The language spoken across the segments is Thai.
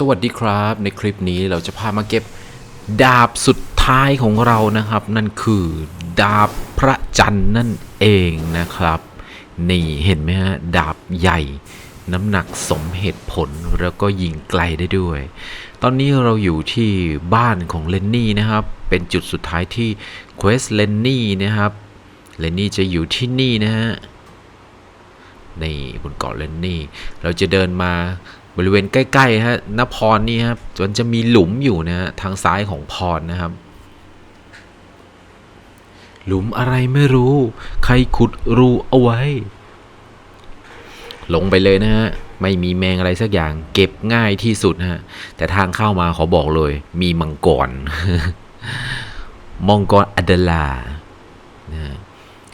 สวัสดีครับ ในคลิปนี้เราจะพามาเก็บดาบสุดท้ายของเรานะครับ นั่นคือดาบพระจันทร์นั่นเองนะครับ นี่เห็นไหมฮะดาบใหญ่ น้ำหนักสมเหตุผลแล้วก็ยิงไกลได้ด้วย ตอนนี้เราอยู่ที่บ้านของเลนนี่นะครับ เป็นจุดสุดท้ายที่เควสเลนนี่นะครับเลนนี่จะอยู่ที่นี่นะฮะนี่บนเกาะเลนนี่ เราจะเดินมา บริเวณใกล้ๆฮะนพรนี่ครับจนจะมีหลุมอยู่นะฮะทางซ้ายของพรนะครับ หลุมอะไรไม่รู้ ใครขุดรูเอาไว้ ลงไปเลยนะฮะไม่มีแมงอะไรสักอย่าง เก็บง่ายที่สุดนะฮะแต่ทางเข้ามาขอบอกเลย มีมังกรมังกรอดลานะฮะ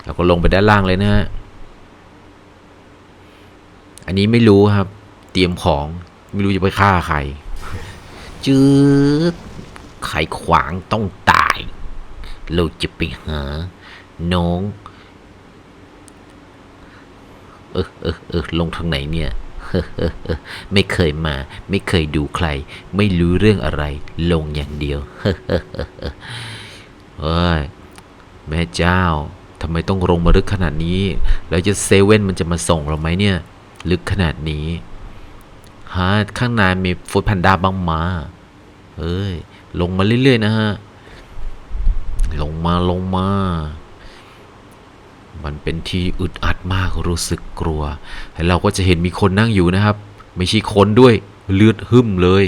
เราก็ลงไปด้านล่างเลยนะฮะอันนี้ไม่รู้ครับ เตรียมของไม่รู้จะไปฆ่าใครจืดใครขวางต้องตาย เราจะไปหาน้อง เออเออเออลงทางไหนเนี่ยเออเออเออไม่เคยมาไม่เคยดูใคร ไม่รู้เรื่องอะไร ลงอย่างเดียวเอออเออเออเฮ้ยแม่เจ้าทำไมต้องลงมาลึกขนาดนี้ แล้วจะเซเว่นมันจะมาส่งเราไหมเนี่ย ลึกขนาดนี้ ฮะข้างในมีฟูดแพนด้าบ้างมา เอ้ย ลงมาเรื่อย ๆ นะฮะ ลงมาลงมา มันเป็นที่อึดอัดมากรู้สึกกลัวแต่เราก็จะเห็นมีคนนั่งอยู่นะครับ ไม่ใช่คนด้วยเลือดหึ่มเลย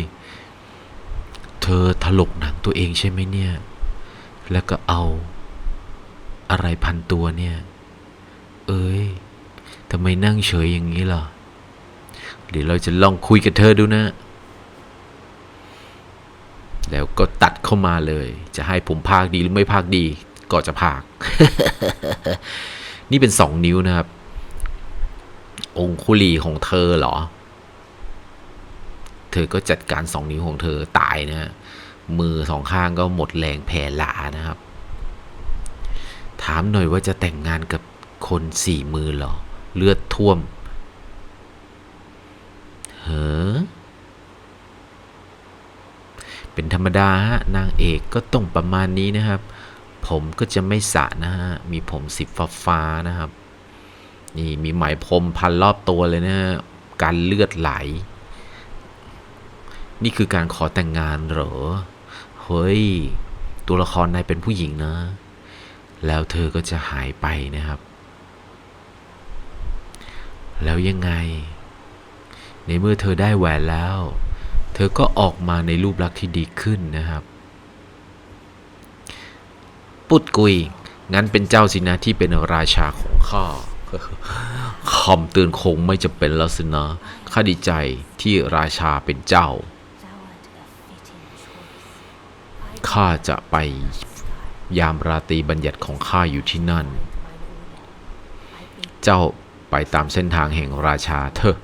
เธอถลกหนังตัวเองใช่ไหมเนี่ย แล้วก็เอา อะไรพันตัวเนี่ย เอ้ยทำไมนั่งเฉยอย่างนี้ล่ะ เดี๋ยวเราจะลองคุยกับเธอดูนะ แล้วก็ตัดเข้ามาเลย จะให้ผมพากดีหรือไม่พากดี ก็จะพาก นี่เป็นสองนิ้วนะครับ องคุลีของเธอเหรอ เธอก็จัดการสองนิ้วของเธอตายนะ มือสองข้างก็หมดแรงแผ่หลานะครับ ถามหน่อยว่าจะแต่งงานกับคนสี่มือเหรอ เลือดท่วม ฮ้อเป็นธรรมดาฮะนางเอกก็ต้องประมาณนี้นะครับ ผมก็จะไม่สระนะฮะ มีผมสีฟ้าฟ้านะครับ นี่มีไหมพรมพันรอบตัวเลยนะฮะการเลือดไหล นี่คือการขอแต่งงานเหรอ เฮ้ย ตัวละครนายเป็นผู้หญิงนะ แล้วเธอก็จะหายไปนะครับ แล้วยังไง ในเมื่อเธอได้แหวนแล้ว เธอก็ออกมาในรูปลักษณ์ที่ดีขึ้นนะครับ ปุดกุย งั้นเป็นเจ้าสินะที่เป็นราชาของข้าคำเตือนคงไม่จะเป็นแล้วสินะข้าดีใจที่ราชาเป็นเจ้า ข้าจะไปยามราตรีบัญญัติของข้าอยู่ที่นั่น เจ้าไปตามเส้นทางแห่งราชาเถอะ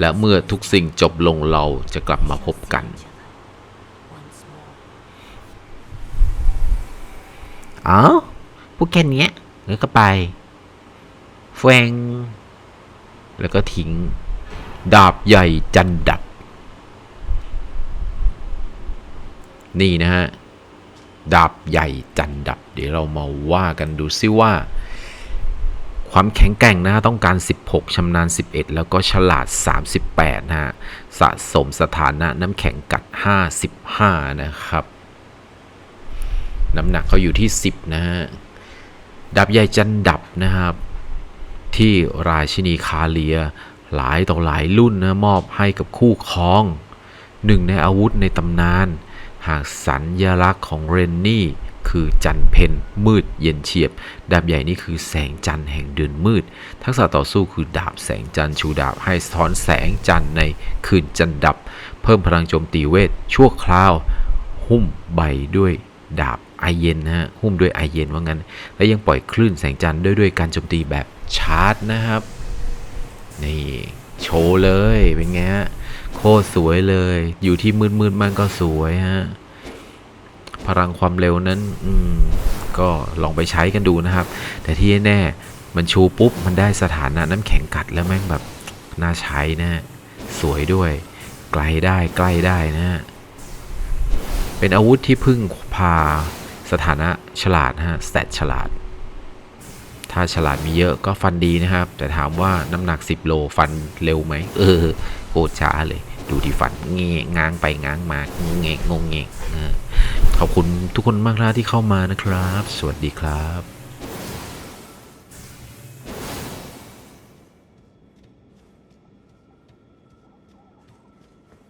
และเมื่อทุกสิ่งจบลงเราจะกลับมาพบกันอ๋อพูดแค่เนี้ยแล้วก็ไปแฟง แล้วก็ทิ้ง ดาบใหญ่จันดับ นี่นะฮะ ดาบใหญ่จันดับ เดี๋ยวเรามาว่ากันดูซิว่า ความแข็งแกร่งนะฮะต้องการ 16 ชำนาญ 11 แล้วก็ฉลาด 38 นะฮะ สะสมสถานะน้ำแข็งกัด 55 นะครับ น้ำหนักเขาอยู่ที่ 10 นะฮะดาบใหญ่จันดับนะครับ ที่ราชินีคาเลียหลายต่อหลายรุ่นนะมอบให้กับคู่ครอง หนึ่งในอาวุธในตำนาน หากสัญญลักษณ์ของเรนนี่ คือจันเพนมืดเย็นเฉียบ ดาบใหญ่นี่คือแสงจันแห่งเดือนมืด ทักษะต่อสู้คือดาบแสงจันชูดาบให้สะท้อนแสงจันในคืนจันดับ เพิ่มพลังโจมตีเวทชั่วคราว หุ้มใบด้วยดาบไอเย็นนะฮะหุ้มด้วยไอเย็นว่างั้น และยังปล่อยคลื่นแสงจันด้วยด้วยการโจมตีแบบชาร์จนะครับนี่โชว์เลยเป็นไงฮะโคตรสวยเลย อยู่ที่มืดมืดๆมันก็สวยฮะ พลังความเร็วนั้นอืก็ลองไปใช้กันดูนะครับ แต่ที่แน่ๆมันชูปุ๊บ มันได้สถานะน้ำแข็งกัดแล้วแม่งแบบน่าใช้นะสวยด้วย ไกลได้ใกล้ได้นะเป็นอาวุธที่พึ่งพาสถานะฉลาดฮะสแตทฉลาด ถ้าฉลาดมีเยอะก็ฟันดีนะครับ แต่ถามว่าน้ำหนัก 10 โลฟันเร็วไหมเออโคตรช้าเลย ดูที่ฟันเงี้ยง้างไปง้างมางงเงงงงเงงเออ ขอบคุณทุกคนมากนะที่เข้ามานะครับ สวัสดีครับ